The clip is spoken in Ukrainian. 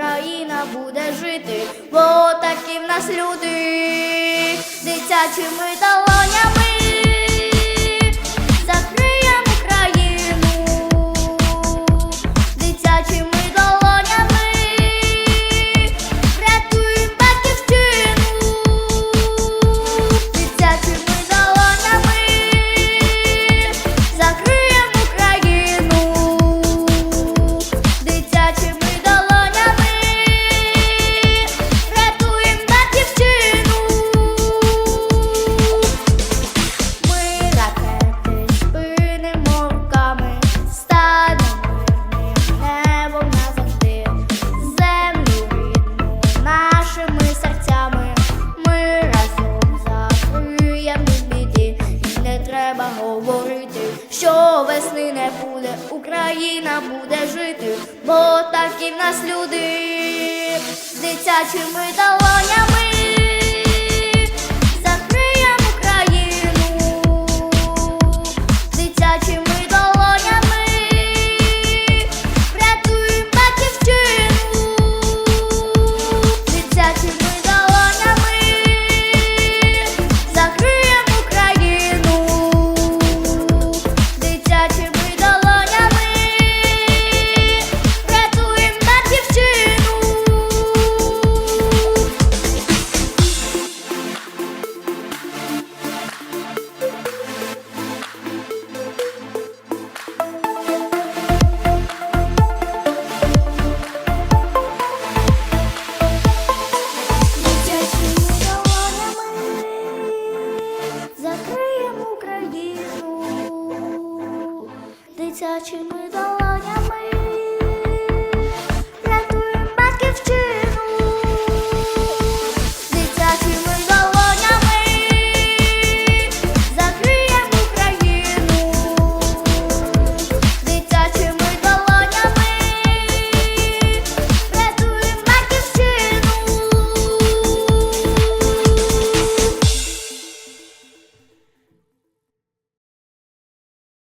Україна буде жити, бо такі в нас люди, дитячі ми дали. Що весни не буде, Україна буде жити, бо такі в нас люди з дитячими долонями. гарячими долонями.